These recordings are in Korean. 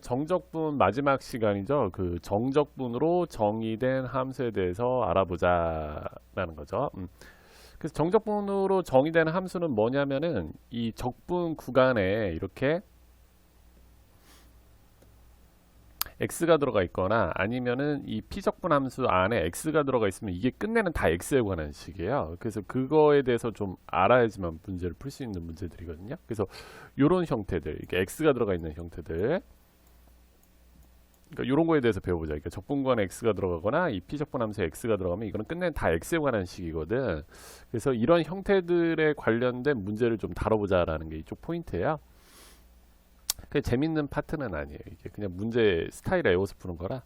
정적분 마지막 시간이죠. 그 정적분으로 정의된 함수에 대해서 알아보자라는 거죠. 음. 그래서 정적분으로 정의된 함수는 뭐냐면은 이 적분 구간에 이렇게 x가 들어가 있거나 아니면은 이 피적분 함수 안에 x가 들어가 있으면 이게 끝내는 다 x에 관한 식이에요. 그래서 그거에 대해서 좀 알아야지만 문제를 풀 수 있는 문제들이거든요. 그래서 요런 형태들, 이게 x가 들어가 있는 형태들 그러니까 이런 거에 대해서 배워보자. 그러니까 적분구간에 x가 들어가거나 이 피적분 함수에 x가 들어가면 이거는 끝내는 다 x에 관한 식이거든. 그래서 이런 형태들에 관련된 문제를 좀 다뤄보자라는 게 이쪽 포인트예요. 그 재밌는 파트는 아니에요. 이게 그냥 문제 스타일을 외워서 푸는 거라.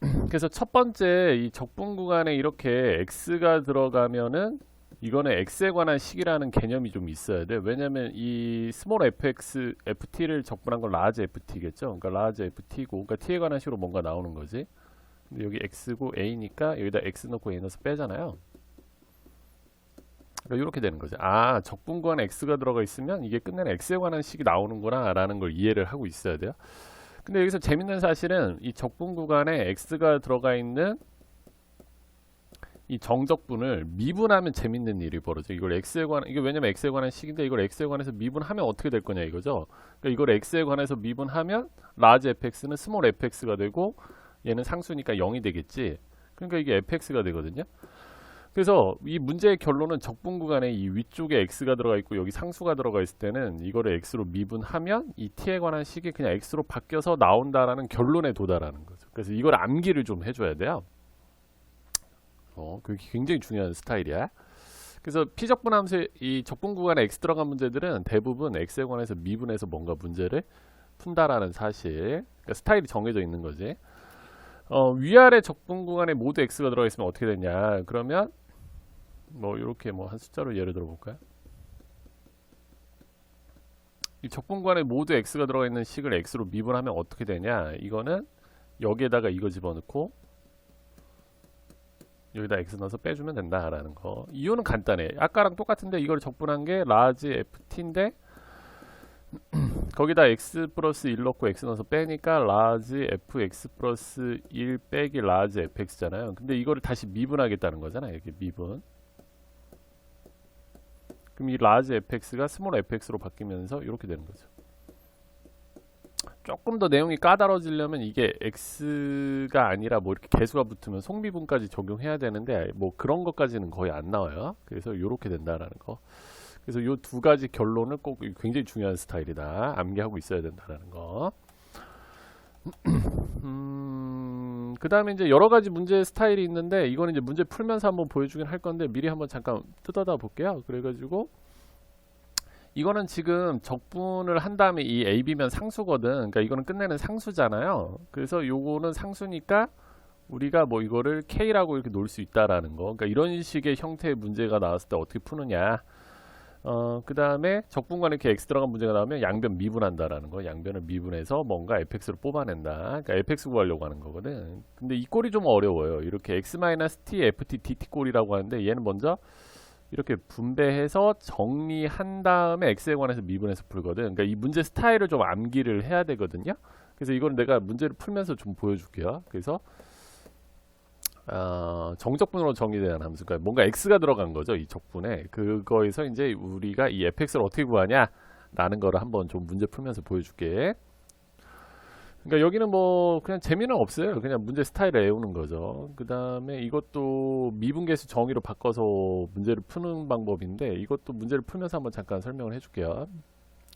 그래서 첫 번째 이 적분 구간에 이렇게 x가 들어가면은 이거는 x에 관한 식이라는 개념이 좀 있어야 돼. 왜냐면 이 스몰 fx, ft를 적분한 건 라지 ft겠죠. 그러니까 라지 ft고, 그러니까 t에 관한 식으로 뭔가 나오는 거지. 근데 여기 x고 a니까 여기다 x 넣고 a 넣어서 빼잖아요. 그러니까 이렇게 되는 거죠. 아, 적분 구간에 x가 들어가 있으면 이게 끝내는 x에 관한 식이 나오는구나라는 걸 이해를 하고 있어야 돼요. 근데 여기서 재밌는 사실은 이 적분 구간에 x가 들어가 있는 이 정적분을 미분하면 재밌는 일이 벌어져. 이걸 x에 관 이게 왜냐면 x에 관한 식인데 이걸 x에 관해서 미분하면 어떻게 될 거냐 이거죠. 그러니까 이걸 x에 관해서 미분하면 라지 fx는 스몰 fx가 되고 얘는 상수니까 0이 되겠지. 그러니까 이게 fx가 되거든요. 그래서 이 문제의 결론은 적분 구간에 이 위쪽에 x가 들어가 있고 여기 상수가 들어가 있을 때는 이거를 x로 미분하면 이 t에 관한 식이 그냥 x로 바뀌어서 나온다라는 결론에 도달하는 거죠. 그래서 이걸 암기를 좀 해줘야 돼요. 어, 그게 굉장히 중요한 스타일이야. 그래서 피적분 함수 이 적분 구간에 x 들어간 문제들은 대부분 x에 관해서 미분해서 뭔가 문제를 푼다라는 사실. 그러니까 스타일이 정해져 있는 거지. 어, 위아래 적분 구간에 모두 x가 들어가 있으면 어떻게 되냐? 그러면 뭐 이렇게 뭐 한 숫자로 예를 들어 볼까요? 이 적분 구간에 모두 x가 들어가 있는 식을 x로 미분하면 어떻게 되냐? 이거는 여기에다가 이거 집어넣고 여기다 x 넣어서 빼주면 된다라는 거. 이유는 간단해. 아까랑 똑같은데 이걸 적분한 게 라지 ft인데 거기다 x 플러스 1 넣고 x 넣어서 빼니까 라지 fx 플러스 1 빼기 라지 fx잖아요. 근데 이거를 다시 미분하겠다는 거잖아요. 이렇게 미분. 그럼 이 라지 fx가 스몰 fx로 바뀌면서 이렇게 되는 거죠. 조금 더 내용이 까다로워지려면 이게 x가 아니라 뭐 이렇게 개수가 붙으면 속미분까지 적용해야 되는데 뭐 그런 것까지는 거의 안 나와요. 그래서 이렇게 된다라는 거. 그래서 이 두 가지 결론을 꼭 굉장히 중요한 스타일이다. 암기하고 있어야 된다라는 거. 음, 그 다음에 이제 여러 가지 문제 스타일이 있는데 이거는 이제 문제 풀면서 한번 보여주긴 할 건데 미리 한번 잠깐 뜯어다 볼게요. 그래가지고 이거는 지금 적분을 한 다음에 이 AB면 상수거든. 그러니까 이거는 끝내는 상수잖아요. 그래서 요거는 상수니까 우리가 뭐 이거를 K라고 이렇게 놓을 수 있다라는 거. 그러니까 이런 식의 형태의 문제가 나왔을 때 어떻게 푸느냐. 어, 그 다음에 적분간에 이렇게 X 들어간 문제가 나오면 양변 미분한다라는 거. 양변을 미분해서 뭔가 fx로 뽑아낸다. 그러니까 fx 구하려고 하는 거거든. 근데 이 꼴이 좀 어려워요. 이렇게 x-t, ft, dt 꼴이라고 하는데 얘는 먼저 이렇게 분배해서 정리한 다음에 x에 관해서 미분해서 풀거든. 그러니까 이 문제 스타일을 좀 암기를 해야 되거든요. 그래서 이건 내가 문제를 풀면서 좀 보여줄게요. 그래서 어, 정적분으로 정의되는 함수, 그러니까 뭔가 x가 들어간 거죠. 이 적분에 그거에서 이제 우리가 이 fx를 어떻게 구하냐라는 거를 한번 좀 문제 풀면서 보여줄게. 그러니까 여기는 뭐 그냥 재미는 없어요. 그냥 문제 스타일을 외우는 거죠. 그 다음에 이것도 미분계수 정의로 바꿔서 문제를 푸는 방법인데 이것도 문제를 풀면서 한번 잠깐 설명을 해줄게요.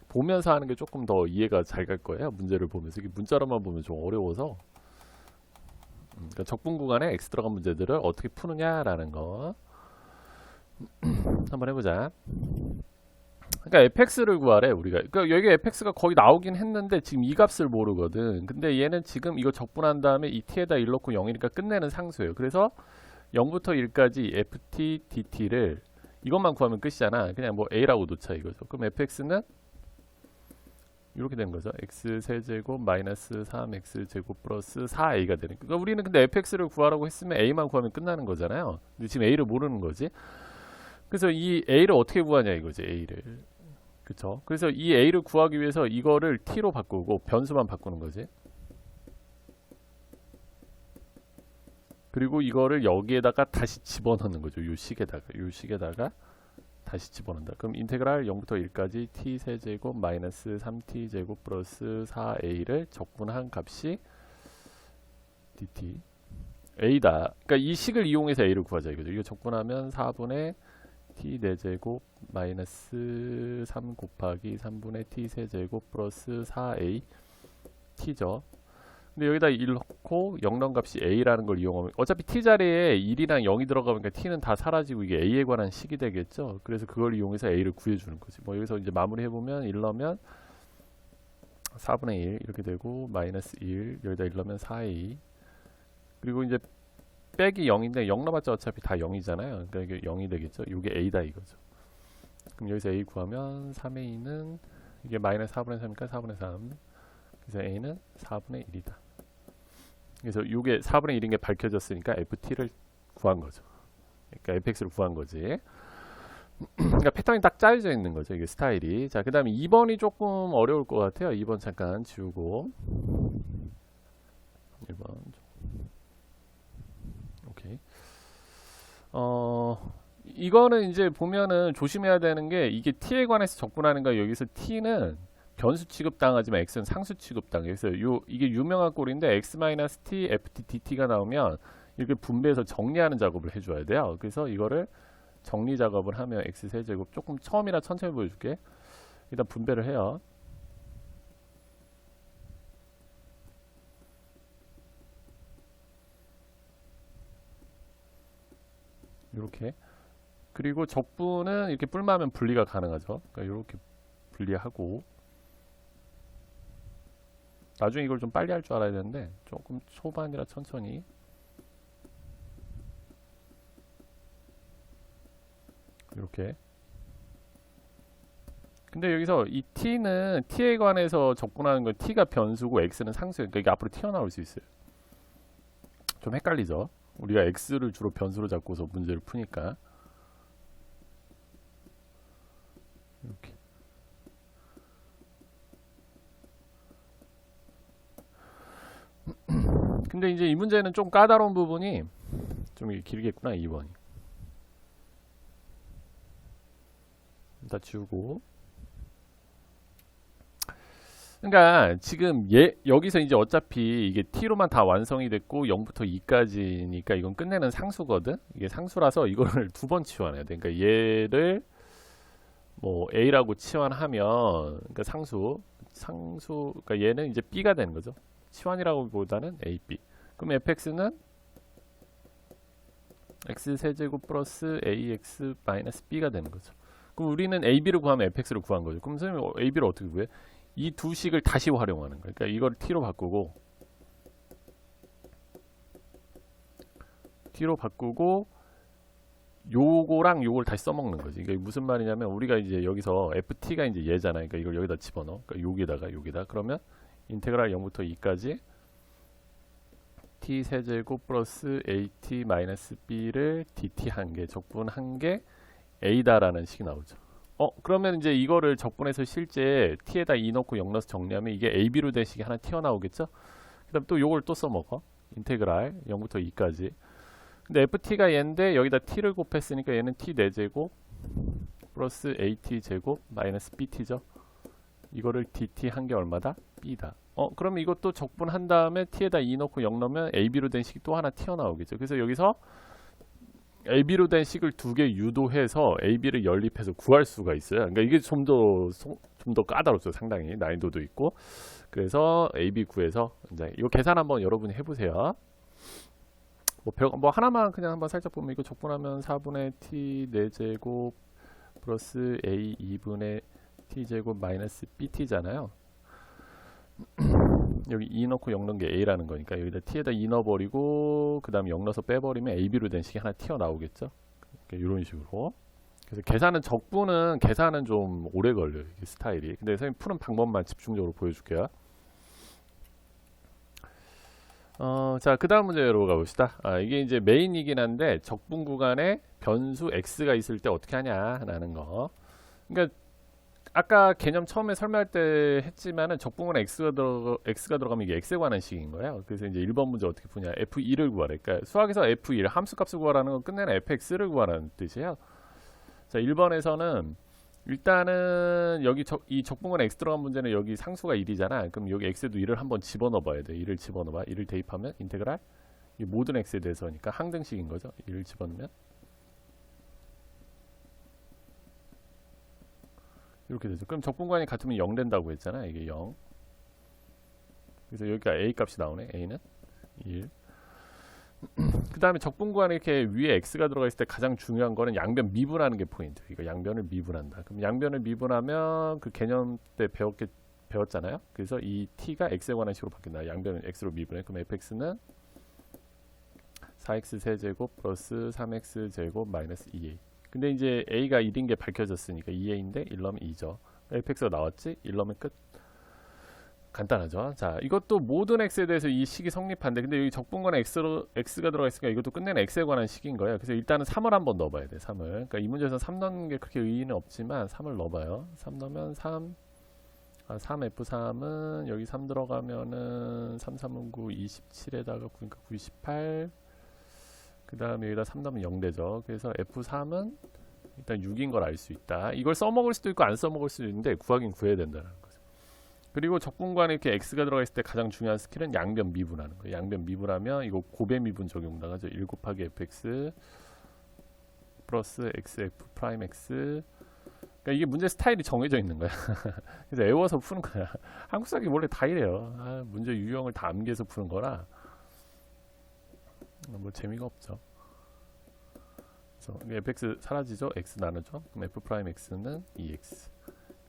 보면서 하는 게 조금 더 이해가 잘 갈 거예요. 문제를 보면서 이게 문자로만 보면 좀 어려워서. 음, 그러니까 적분 구간에 x 들어간 문제들을 어떻게 푸느냐라는 거 한번 해보자. 그러니까 fx를 구하래 우리가. 그러니까 여기 fx가 거의 나오긴 했는데 지금 이 값을 모르거든. 근데 얘는 지금 이거 적분한 다음에 이 t에다 1 넣고 0이니까 끝내는 상수예요. 그래서 0부터 1까지 ft dt를 이것만 구하면 끝이잖아. 그냥 뭐 a라고 놓자 이거죠. 그럼 fx는 이렇게 되는 거죠. x 세제곱 마이너스 3x 제곱 플러스 4a가 되는. 그러니까 우리는 근데 fx를 구하라고 했으면 a만 구하면 끝나는 거잖아요. 근데 지금 a를 모르는 거지. 그래서 이 a를 어떻게 구하냐 이거지 a를. 그쵸? 그래서 이 a를 구하기 위해서 이거를 t로 바꾸고 변수만 바꾸는 거지. 그리고 이거를 여기에다가 다시 집어넣는 거죠. 요 식에다가 요 식에다가 다시 집어넣는다. 그럼 인테그랄 0부터 1까지 t 세제곱 마이너스 3t 제곱 플러스 4a를 적분한 값이 dt a다. 그러니까 이 식을 이용해서 a를 구하자 이거죠. 이거 적분하면 4분의 t 4제곱 마이너스 3 곱하기 3분의 t 세제곱 플러스 4a t죠. 근데 여기다 1 넣고 0 값이 a라는 걸 이용하면 어차피 t 자리에 1이랑 0이 들어가니까 t는 다 사라지고 이게 a에 관한 식이 되겠죠. 그래서 그걸 이용해서 a를 구해주는 거지. 뭐 여기서 이제 마무리 해보면 1 넣으면 4분의 1 이렇게 되고 마이너스 1 여기다 1 넣으면 4a 그리고 이제 빼기 0인데 0 넣어봤자 어차피 다 0이잖아요. 그러니까 이게 0이 되겠죠. 이게 a다 이거죠. 그럼 여기서 a 구하면 3a는 이게 마이너스 4분의 3이니까 4분의 3 그래서 a는 4분의 1이다. 그래서 이게 4분의 1인 게 밝혀졌으니까 ft를 구한 거죠. 그러니까 fx를 구한 거지. 그러니까 패턴이 딱 짜여져 있는 거죠. 이게 스타일이. 자, 그 다음에 2번이 조금 어려울 것 같아요. 2번 잠깐 지우고. 1번. 오케이. 어, 이거는 이제 보면은 조심해야 되는 게 이게 t에 관해서 적분하는 거 여기서 t는 변수 취급당하지만 x는 상수 취급당. 그래서 요 이게 유명한 꼴인데 x-t ft dt가 나오면 이렇게 분배해서 정리하는 작업을 해줘야 돼요. 그래서 이거를 정리 작업을 하면 x 세제곱 조금 처음이라 천천히 보여줄게. 일단 분배를 해요. 이렇게 그리고 적분은 이렇게 뿔마면 분리가 가능하죠. 그러니까 이렇게 분리하고 나중에 이걸 좀 빨리 할 줄 알아야 되는데 조금 초반이라 천천히 이렇게 근데 여기서 이 t는 t에 관해서 적분하는 건 t가 변수고 x는 상수예요. 그러니까 이게 앞으로 튀어나올 수 있어요. 좀 헷갈리죠? 우리가 x를 주로 변수로 잡고서 문제를 푸니까. 이렇게. 근데 이제 이 문제는 좀 까다로운 부분이 좀 길겠구나 2번이 다 지우고 그러니까 지금 얘 여기서 이제 어차피 이게 t로만 다 완성이 됐고 0부터 2까지니까 이건 끝내는 상수거든. 이게 상수라서 이거를 두 번 치환해야 돼. 그러니까 얘를 뭐 a라고 치환하면 그러니까 상수 상수 그러니까 얘는 이제 b가 되는 거죠. 치환이라고보다는 a, b. 그럼 fx는 x 세제곱 플러스 ax 마이너스 b가 되는 거죠. 그럼 우리는 ab를 구하면 fx를 구한 거죠. 그럼 선생님 ab를 어떻게 구해? 이 두 식을 다시 활용하는 거예요. 그러니까 이걸 t로 바꾸고 t로 바꾸고 요거랑 요걸 다시 써먹는 거지. 이게 무슨 말이냐면 우리가 이제 여기서 ft가 이제 얘잖아요. 그러니까 이걸 여기다 집어넣어. 그러니까 여기다가 여기다 그러면 인테그랄 0부터 2까지 t 세제곱 플러스 at 마이너스 b를 dt 한 개 적분 한 개 a다라는 식이 나오죠. 어 그러면 이제 이거를 적분해서 실제 t에다 2 넣고 0 넣어서 정리하면 이게 ab로 된 식이 하나 튀어나오겠죠? 그 다음 또 요걸 또 써먹어. 인테그랄 0부터 2까지. 근데 ft가 얘인데 여기다 t를 곱했으니까 얘는 t 4제곱 플러스 at 제곱 마이너스 bt죠. 이거를 dt 한게 얼마다? b다. 어 그러면 이것도 적분한 다음에 t에다 2 넣고 0 넣으면 ab로 된 식이 또 하나 튀어나오겠죠. 그래서 여기서 AB로 된 식을 두 개 유도해서 AB를 연립해서 구할 수가 있어요. 그러니까 이게 좀 더 좀 더 까다롭죠. 상당히 난이도도 있고. 그래서 AB 구해서 이제 이거 계산 한번 여러분이 해보세요. 뭐, 별, 뭐 하나만 그냥 한번 살짝 보면 이거 적분하면 4분의 t 4제곱 플러스 a 2분의 t 제곱 마이너스 bt잖아요. 여기 2 넣고 0 넣은 게 a라는 거니까 여기다 t에다 2 넣어버리고 그 다음에 0 넣어서 빼버리면 ab로 된 식이 하나 튀어나오겠죠 이런 식으로 그래서 계산은 적분은 계산은 좀 오래 걸려요 이 스타일이 근데 선생님 푸는 방법만 집중적으로 보여줄게요 어, 자, 그 다음 문제로 가봅시다. 아, 이게 이제 메인이긴 한데, 적분 구간에 변수 x가 있을 때 어떻게 하냐라는 거. 그러니까, 아까 개념 처음에 설명할 때 했지만은 적분근에 x가 들어 x가 들어가면 이게 x에 관한 식인 거예요. 그래서 이제 1번 문제 어떻게 푸냐? f2를 구하래. 그러니까 수학에서 f1 함수 값을 구하라는 건 끝내는 fx를 구하라는 뜻이에요. 자, 1번에서는 일단은 여기 적, 이 적분근에 x 들어간 문제는 여기 상수가 1이잖아. 그럼 여기 x에도 1을 한번 집어넣어 봐야 돼. 1을 집어넣어 봐. 1을 대입하면 인테그랄 이 모든 x에 대해서니까 항등식인 거죠. 1을 집어넣으면 이렇게 되죠. 그럼 적분관이 같으면 0 된다고 했잖아. 이게 0. 그래서 여기가 a 값이 나오네. a는 1. 그 다음에 적분관에 이렇게 위에 x가 들어가 있을 때 가장 중요한 거는 양변 미분하는 게 포인트. 이거 양변을 미분한다. 그럼 양변을 미분하면 그 개념 때 배웠게 배웠잖아요. 그래서 이 t가 x에 관한 식으로 바뀐다. 양변을 x로 미분해. 그럼 fx는 4x 세제곱 플러스 3x 제곱 마이너스 2a. 근데 이제 a가 1인 게 밝혀졌으니까 2a인데 1 넣으면 2죠. fx가 나왔지? 1 넣으면 끝. 간단하죠. 자, 이것도 모든 x에 대해서 이 식이 성립한데 근데 여기 적분관에 x로 x가 들어가 있으니까 이것도 끝내는 x에 관한 식인 거예요. 그래서 일단은 3을 한번 넣어봐야 돼. 3을. 그러니까 이 문제에서 3 넣는 게 그렇게 의의는 없지만 3을 넣어봐요. 3 넣으면 3 아, 3F3은 여기 3 들어가면은 3, 3은 9, 27에다가 9니까 98. 그 다음에 여기다 3 넣으면 0 되죠. 그래서 F3은 일단 6인 걸 알 수 있다. 이걸 써먹을 수도 있고 안 써먹을 수도 있는데 구하긴 구해야 된다는 거죠. 그리고 적분관에 이렇게 x가 들어가 있을 때 가장 중요한 스킬은 양변 미분하는 거예요. 양변 미분하면 이거 고배 미분 적용 나가죠. 1 곱하기 fx 플러스 xf 프라임 x 그러니까 이게 문제 스타일이 정해져 있는 거야. 그래서 외워서 푸는 거야. 한국 사기 원래 다 이래요. 아, 문제 유형을 다 암기해서 푸는 거라 뭐 재미가 없죠. 그래서 fx 사라지죠. x 나누죠. f 프라임 x는 2x.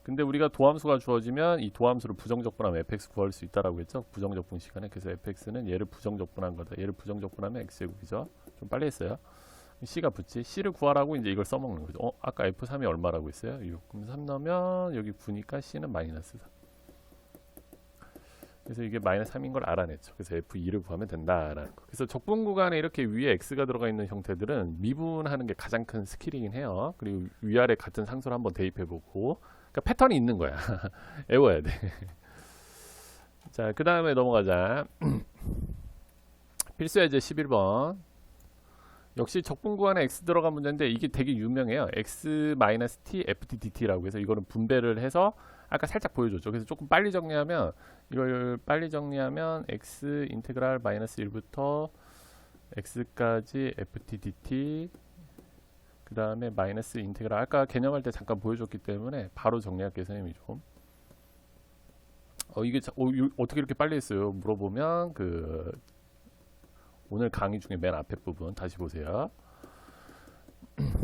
근데 우리가 도함수가 주어지면 이 도함수를 부정적분하면 fx 구할 수 있다라고 했죠. 부정적분 시간에. 그래서 fx는 얘를 부정적분한 거다. 얘를 부정적분하면 x제곱이죠. 좀 빨리 했어요. c가 붙지. c를 구하라고 이제 이걸 써먹는 거죠. 어, 아까 f3이 얼마라고 했어요? 6. 그럼 3 넣으면 여기 9니까 c는 마이너스 3. 그래서 이게 마이너스 3인 걸 알아냈죠. 그래서 f2를 구하면 된다라는 거. 그래서 적분 구간에 이렇게 위에 x가 들어가 있는 형태들은 미분하는 게 가장 큰 스킬이긴 해요. 그리고 위아래 같은 상수를 한번 대입해보고 그러니까 패턴이 있는 거야. 외워야 돼. 자, 그 다음에 넘어가자. 필수예제 11번. 역시 적분 구간에 x 들어간 문제인데 이게 되게 유명해요. x-t ftdt라고 해서 이거는 분배를 해서 아까 살짝 보여줬죠. 그래서 조금 빨리 정리하면 이걸 빨리 정리하면 x 인테그랄 마이너스 1부터 x까지 ftdt 그 다음에 마이너스 인테그랄 아까 개념할 때 잠깐 보여줬기 때문에 바로 정리할게요 선생님이 좀 어, 이게 자- 어, 요- 어떻게 이렇게 빨리 했어요 물어보면 그 오늘 강의 중에 맨 앞에 부분 다시 보세요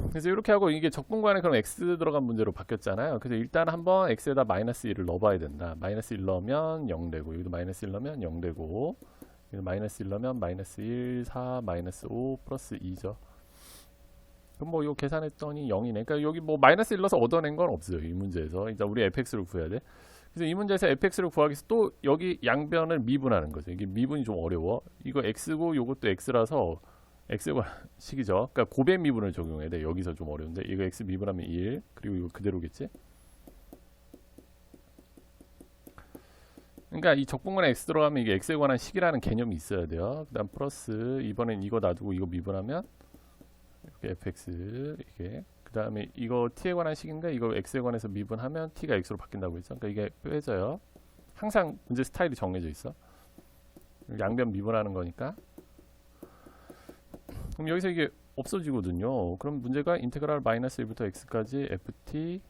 그래서 이렇게 하고 이게 적분관에 그럼 x 들어간 문제로 바뀌었잖아요 그래서 일단 한번 x에다 마이너스 1을 넣어봐야 된다 마이너스 1 넣으면 0 되고 여기도 마이너스 1 넣으면 0 되고 여기 마이너스 1 넣으면 마이너스 1 4 마이너스 5 플러스 2죠 그럼 뭐 이거 계산했더니 0이네. 그러니까 여기 뭐 마이너스 1 넣어서 얻어낸 건 없어요. 이 문제에서. 일단 우리 fx를 구해야 돼. 그래서 이 문제에서 fx를 구하기 위해서 또 여기 양변을 미분하는 거죠. 이게 미분이 좀 어려워. 이거 x고 요것도 x라서 x가 식이죠. 그러니까 고배 미분을 적용해야 돼. 여기서 좀 어려운데 이거 x 미분하면 1 그리고 이거 그대로겠지. 그러니까 이 적분관에 x 들어가면 이게 x에 관한 식이라는 개념이 있어야 돼요. 그다음 플러스 이번엔 이거 놔두고 이거 미분하면 이렇게 fx 이게 그 다음에 이거 t에 관한 식인데 이거 x에 관해서 미분하면 t가 x로 바뀐다고 했죠. 그러니까 이게 빼져요. 항상 문제 스타일이 정해져 있어. 양변 미분하는 거니까. 그럼 여기서 이게 없어지거든요. 그럼 문제가 인테그랄 마이너스 1부터 x까지 ft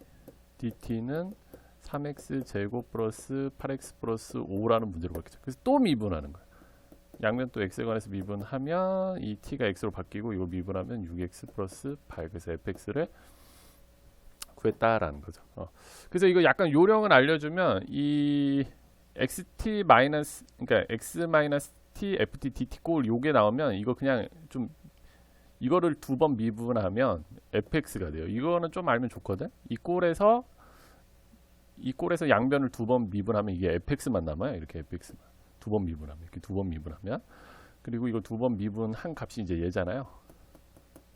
dt는 3x 제곱 플러스 8x 플러스 5라는 문제로 바뀌죠. 그래서 또 미분하는 거야. 양면 또 x에 관해서 미분하면 이 t가 x로 바뀌고 이거 미분하면 6x 플러스 8 그래서 fx를 구했다라는 거죠. 어. 그래서 이거 약간 요령을 알려주면 이 xt 마이너스 그러니까 x 마이너스 t ft dt 꼴 요게 나오면 이거 그냥 좀 이거를 두 번 미분하면 fx가 돼요. 이거는 좀 알면 좋거든. 이 꼴에서 이 꼴에서 양변을 두 번 미분하면 이게 fx만 남아요. 이렇게 fx만. 두 번 미분하면 이렇게 두 번 미분하면 그리고 이거 두 번 미분한 값이 이제 얘잖아요.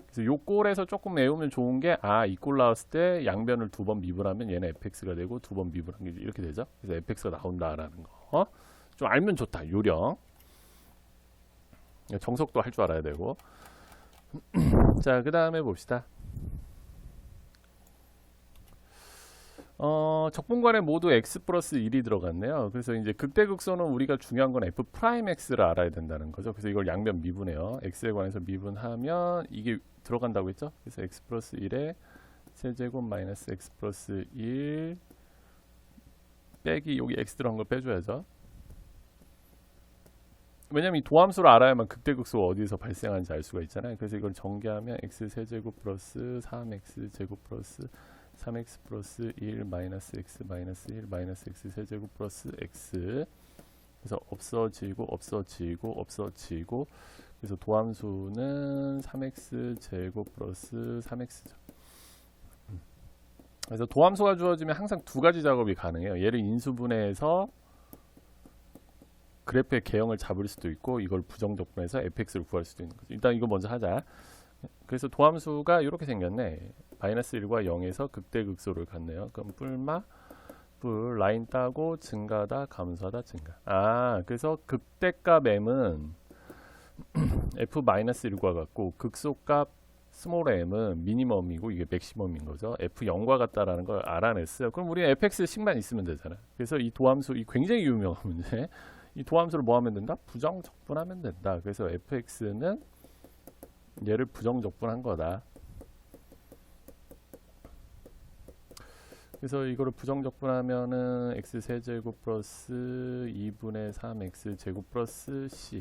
그래서 요 꼴에서 조금 외우면 좋은 게 아 이 꼴 나왔을 때 양변을 두 번 미분하면 얘는 fx가 되고 두 번 미분한 게 이렇게 되죠. 그래서 fx가 나온다라는 거. 어? 좀 알면 좋다. 요령. 정석도 할 줄 알아야 되고. 자, 그 다음에 봅시다. 어, 적분관에 모두 x 플러스 1이 들어갔네요. 그래서 이제 극대극소는 우리가 중요한 건 f 프라임 x를 알아야 된다는 거죠. 그래서 이걸 양변 미분해요. x에 관해서 미분하면 이게 들어간다고 했죠. 그래서 x 플러스 1에 세제곱 마이너스 x 플러스 1 빼기 여기 x 들어간 걸 빼줘야죠. 왜냐면 이 도함수를 알아야만 극대극소가 어디서 발생하는지 알 수가 있잖아요. 그래서 이걸 전개하면 x 세제곱 플러스 3x 제곱 플러스 3x 플러스 1 마이너스 x 마이너스 1 마이너스 x 세제곱 플러스 x 그래서 없어지고 없어지고 없어지고 그래서 도함수는 3x 제곱 플러스 3x죠. 그래서 도함수가 주어지면 항상 두 가지 작업이 가능해요. 얘를 인수분해해서 그래프의 개형을 잡을 수도 있고 이걸 부정적분해서 fx를 구할 수도 있는 거죠. 일단 이거 먼저 하자. 그래서 도함수가 이렇게 생겼네. 마이너스 1과 0에서 극대극소를 갖네요. 그럼 뿔마 뿔 라인 따고 증가다 감소하다 증가. 아 그래서 극대값 m은 f 마이너스 1과 같고 극소값 스몰 m은 미니멈이고 이게 맥시멈인 거죠. f 0과 같다라는 걸 알아냈어요. 그럼 우리는 fx 식만 있으면 되잖아. 그래서 이 도함수 이 굉장히 유명한 문제. 이 도함수를 뭐 하면 된다? 부정적분하면 된다. 그래서 fx는 얘를 부정적분한 거다. 그래서 이거를 부정적분하면은 x 세제곱 플러스 2분의 3x 제곱 플러스 c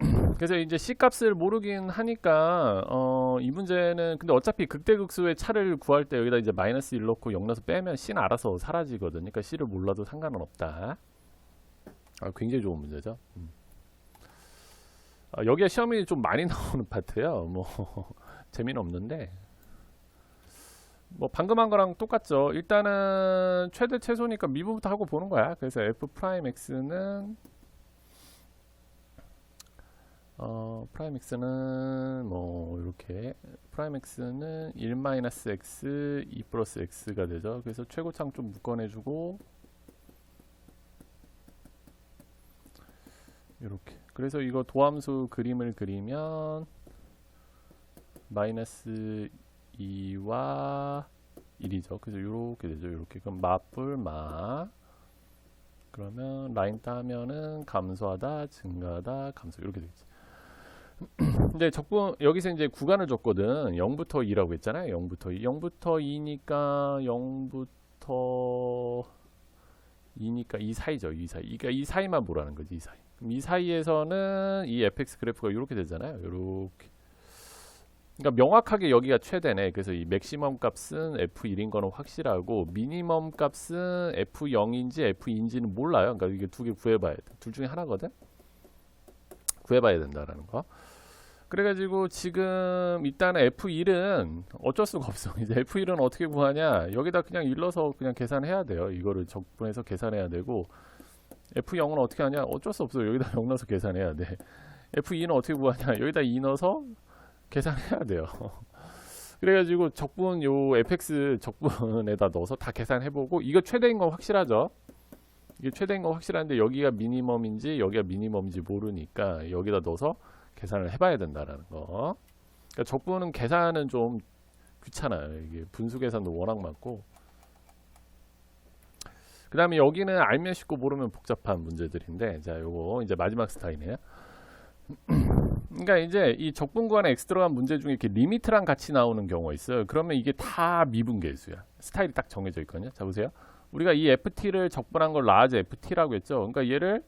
그래서 이제 c 값을 모르긴 하니까 어, 이 문제는 근데 어차피 극대극소의 차를 구할 때 여기다 이제 마이너스 1 넣고 0 넣어서 빼면 c는 알아서 사라지거든. 그러니까 c를 몰라도 상관은 없다. 아, 굉장히 좋은 문제죠. 음. 아, 여기에 시험이 좀 많이 나오는 파트예요. 뭐 재미는 없는데 뭐 방금 한 거랑 똑같죠. 일단은 최대 최소니까 미분부터 하고 보는 거야. 그래서 f 프라임 x는 어 프라임 x는 뭐 이렇게 프라임 x는 1 마이너스 x 2 플러스 x가 되죠. 그래서 최고창 좀 묶어내주고 이렇게. 그래서 이거 도함수 그림을 그리면 마이너스 2와 1이죠. 그래서 이렇게 되죠. 이렇게 그럼 마뿔 마 그러면 라인 따면은 감소하다, 증가하다, 감소 이렇게 되겠지. 근데 적분 여기서 이제 구간을 줬거든. 0부터 2라고 했잖아요. 0부터 2. 0부터 2니까 0부터 2니까 이 사이죠. 이 사이. 그러니까 이 사이만 보라는 거지. 이 사이. 이 사이에서는 이 fx 그래프가 이렇게 되잖아요. 이렇게. 그러니까 명확하게 여기가 최대네. 그래서 이 맥시멈 값은 f1인 거는 확실하고 미니멈 값은 f0인지 f2인지는 몰라요. 그러니까 이게 두 개 구해봐야 돼. 둘 중에 하나거든. 구해봐야 된다라는 거. 그래가지고 지금 일단은 F1은 어쩔 수가 없어. 이제 F1은 어떻게 구하냐? 여기다 그냥 일러서 그냥 계산해야 돼요. 이거를 적분해서 계산해야 되고 F0은 어떻게 하냐? 어쩔 수 없어요. 여기다 0 넣어서 계산해야 돼. F2는 어떻게 구하냐? 여기다 2 넣어서 계산해야 돼요. 그래가지고 적분 요 fx 적분에다 넣어서 다 계산해보고 이거 최대인 건 확실하죠. 이게 최대인 건 확실한데 여기가 미니멈인지 여기가 미니멈인지 모르니까 여기다 넣어서 계산을 해봐야 된다라는 거. 그러니까 적분은 계산은 좀 귀찮아요. 이게 분수 계산도 워낙 많고. 그 다음에 여기는 알면 쉽고 모르면 복잡한 문제들인데, 자, 요거 이제 마지막 스타일이네요. 그러니까 이제 이 적분 구간에 x 들어간 문제 중에 이렇게 리미트랑 같이 나오는 경우가 있어요. 그러면 이게 다 미분계수야. 스타일이 딱 정해져 있거든요. 자 보세요. 우리가 이 ft를 적분한 걸 라지 ft라고 했죠. 그러니까 얘를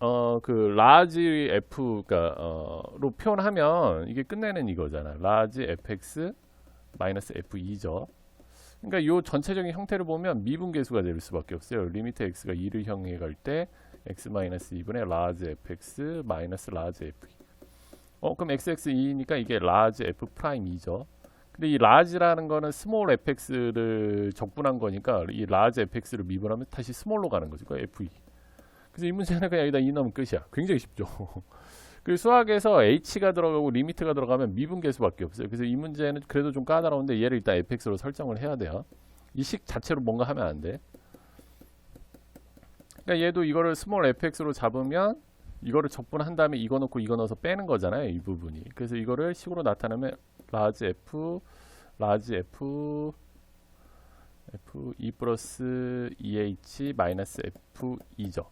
어그 라지 f가 어로 표현하면 이게 끝내는 이거잖아. 라지 fx 마이너스 f2죠. 그러니까 이 전체적인 형태를 보면 미분계수가 될 수밖에 없어요. 리미트 x가 2를 향해 갈 때 x 마이너스 2분의 라지 fx 마이너스 라지 f 어 그럼 xx2니까 이게 라지 f 프라임 2죠 근데 이 라지라는 거는 스몰 fx를 적분한 거니까 이 라지 fx를 미분하면 다시 스몰로 가는 거죠 그 f2 그래서 이 문제는 그냥 여기다 2 넣으면 끝이야 굉장히 쉽죠 그 수학에서 h가 들어가고 리미트가 들어가면 미분계수밖에 없어요. 그래서 이 문제는 그래도 좀 까다로운데 얘를 일단 fx로 설정을 해야 돼요. 이 식 자체로 뭔가 하면 안 돼. 그러니까 얘도 이거를 스몰 fx로 잡으면 이거를 적분한 다음에 이거 넣고 이거 넣어서 빼는 거잖아요. 이 부분이. 그래서 이거를 식으로 나타내면 라지 f 라지 f f 2 플러스 2h 마이너스 f 2죠.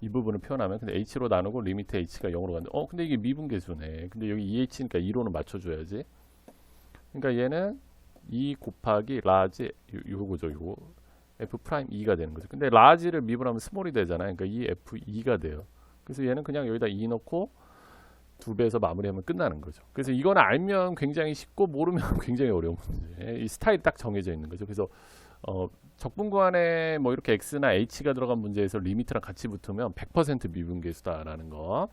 이 부분을 표현하면 근데 h로 나누고 리미트 h가 0으로 간다. 어 근데 이게 미분계수네. 근데 여기 2h니까 2로는 맞춰줘야지. 그러니까 얘는 2 곱하기 라지 요- 요거죠 요거 f 프라임 2가 되는 거죠. 근데 라지를 미분하면 스몰이 되잖아요. 그러니까 이 f 2가 돼요. 그래서 얘는 그냥 여기다 2 넣고 두 배에서 마무리하면 끝나는 거죠. 그래서 이거는 알면 굉장히 쉽고 모르면 굉장히 어려운 문제. 이 스타일이 딱 정해져 있는 거죠. 그래서 어, 적분구안에 뭐 이렇게 x나 h가 들어간 문제에서 리미트랑 같이 붙으면 100% 미분계수다라는 거.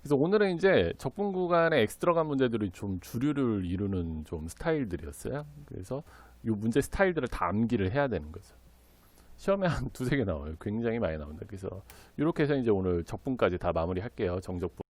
그래서 오늘은 이제 적분 구간에 x 들어간 문제들이 좀 주류를 이루는 좀 스타일들이었어요. 그래서 이 문제 스타일들을 다 암기를 해야 되는 거죠. 시험에 한 두세 개 나와요. 굉장히 많이 나온다. 그래서 이렇게 해서 이제 오늘 적분까지 다 마무리할게요. 정적분.